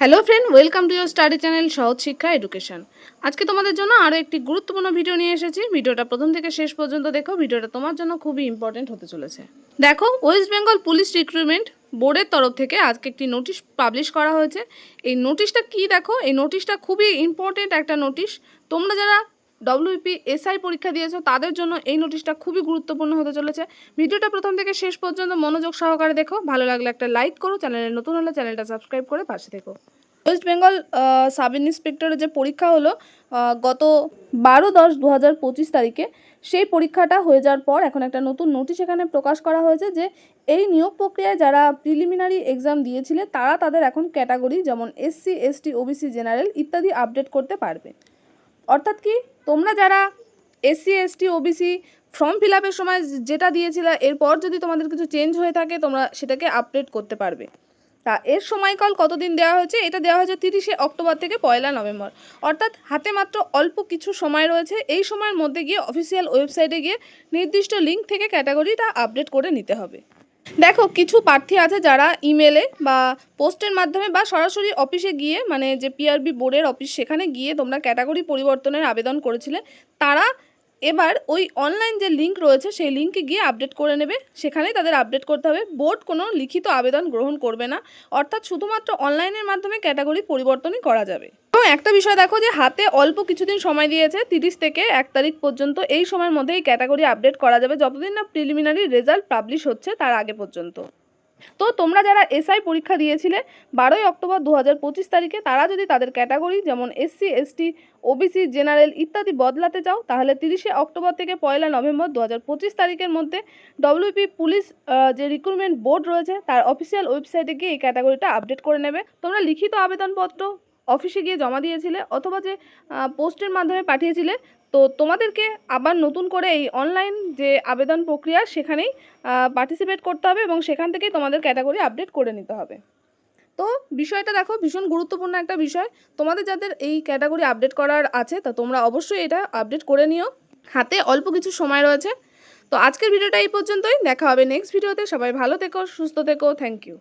Hello friend welcome to your study channel সহজ শিক্ষা education আজকে তোমাদের জন্য আরও একটি গুরুত্বপূর্ণ ভিডিও নিয়ে এসেছি। ভিডিওটা প্রথম থেকে শেষ পর্যন্ত দেখো। ভিডিওটা তোমার জন্য খুবই ইম্পর্টেন্ট হতে চলেছে। দেখো ওয়েস্ট বেঙ্গল পুলিশ রিক্রুটমেন্ট বোর্ডের তরফ থেকে আজকে একটি নোটিশ পাবলিশ করা হয়েছে। এই নোটিশটা কি দেখো? এই নোটিশটা খুবই ইম্পর্টেন্ট একটা নোটিশ তোমরা যারা ডব্লিউপি এসআই পরীক্ষা দিয়েছ, তাদের জন্য এই নোটিশটা খুবই গুরুত্বপূর্ণ হতে চলেছে। ভিডিওটা প্রথম থেকে শেষ পর্যন্ত মনোযোগ সহকারে দেখো। ভালো লাগলে একটা লাইক করো, চ্যানেলে নতুন হলে চ্যানেলটা সাবস্ক্রাইব করে পাশে থেকো। ওয়েস্ট বেঙ্গল সাব ইন্সপেক্টরের যে পরীক্ষা হলো গত বারো দশ দু হাজার পঁচিশ তারিখে, সেই পরীক্ষাটা হয়ে যাওয়ার পর এখন একটা নতুন নোটিশ এখানে প্রকাশ করা হয়েছে যে, এই নিয়োগ প্রক্রিয়ায় যারা প্রিলিমিনারি এক্সাম দিয়েছিলে, তারা তাদের এখন ক্যাটাগরি যেমন এসসি এসটি ওবিসি জেনারেল ইত্যাদি আপডেট করতে পারবে। অর্থাৎ কি? তোমরা যারা SC ST OBC form fill আপের সময় যেটা দিয়েছিলে, এরপর যদি তোমাদের কিছু চেঞ্জ হয়ে থাকে, তোমরা সেটাকে আপডেট করতে পারবে। তা এর সময়কাল কতদিন দেওয়া হয়েছে? এটা দেওয়া হয়েছে তিরিশে অক্টোবর থেকে পয়লা নভেম্বর। অর্থাৎ হাতে মাত্র অল্প কিছু সময় রয়েছে। এই সময়ের মধ্যে গিয়ে অফিসিয়াল ওয়েবসাইটে গিয়ে নির্দিষ্ট লিঙ্ক থেকে ক্যাটাগরিটা আপডেট করে নিতে হবে। দেখো, কিছু প্রার্থী আছে যারা ইমেলে বা পোস্টের মাধ্যমে বা সরাসরি অফিসে গিয়ে মানে যে পিআরবি বোর্ডের অফিস সেখানে গিয়ে তোমরা ক্যাটাগরি পরিবর্তনের আবেদন করেছিলে। তারা এবার ওই অনলাইন যে লিঙ্ক রয়েছে, সেই লিঙ্কে গিয়ে আপডেট করে নেবে। সেখানেই তাদের আপডেট করতে হবে। বোর্ড কোনো লিখিত আবেদন গ্রহণ করবে না। অর্থাৎ শুধুমাত্র অনলাইনের মাধ্যমে ক্যাটাগরি পরিবর্তনই করা যাবে। একটা বিষয় দেখো যে হাতে অল্প কিছুদিন সময় দিয়েছে তিরিশ থেকে এক তারিখ পর্যন্ত। এই সময়ের মধ্যে এই ক্যাটাগরি আপডেট করা যাবে। যতদিন না প্রিলিমিনারি রেজাল্ট পাবলিশ হচ্ছে, তার আগে পর্যন্ত। তো তোমরা যারা এসআই পরীক্ষা দিয়েছিলে বারোই অক্টোবর দু হাজার পঁচিশ তারিখে, তারা যদি তাদের ক্যাটাগরি যেমন এসসি এসটি ওবিসি জেনারেল ইত্যাদি বদলাতে চাও, তাহলে তিরিশে অক্টোবর থেকে পয়লা নভেম্বর দু হাজার পঁচিশ তারিখের মধ্যে ডব্লিউপি পুলিশ যে রিক্রুটমেন্ট বোর্ড রয়েছে, তার অফিসিয়াল ওয়েবসাইটে গিয়ে এই ক্যাটাগরিটা আপডেট করে নেবে। তোমরা লিখিত আবেদনপত্র অফিসে গিয়ে জমা দিয়েছিলে অথবা যে পোস্টের মাধ্যমে পাঠিয়েছিলে, তো তোমাদেরকে আবার নতুন করে এই অনলাইন যে আবেদন প্রক্রিয়া সেখানেই পার্টিসিপেট করতে হবে এবং সেখান থেকেই তোমাদের ক্যাটাগরি আপডেট করে নিতে হবে। তো বিষয়টা দেখো, ভীষণ গুরুত্বপূর্ণ একটা বিষয়। তোমাদের যাদের এই ক্যাটাগরি আপডেট করার আছে, তো তোমরা অবশ্যই এটা আপডেট করে নিও। হাতে অল্প কিছু সময় রয়েছে। তো আজকের ভিডিওটা এই পর্যন্তই। দেখা হবে নেক্সট ভিডিওতে সবাই ভালো থেকো, সুস্থ থেকো। Thank you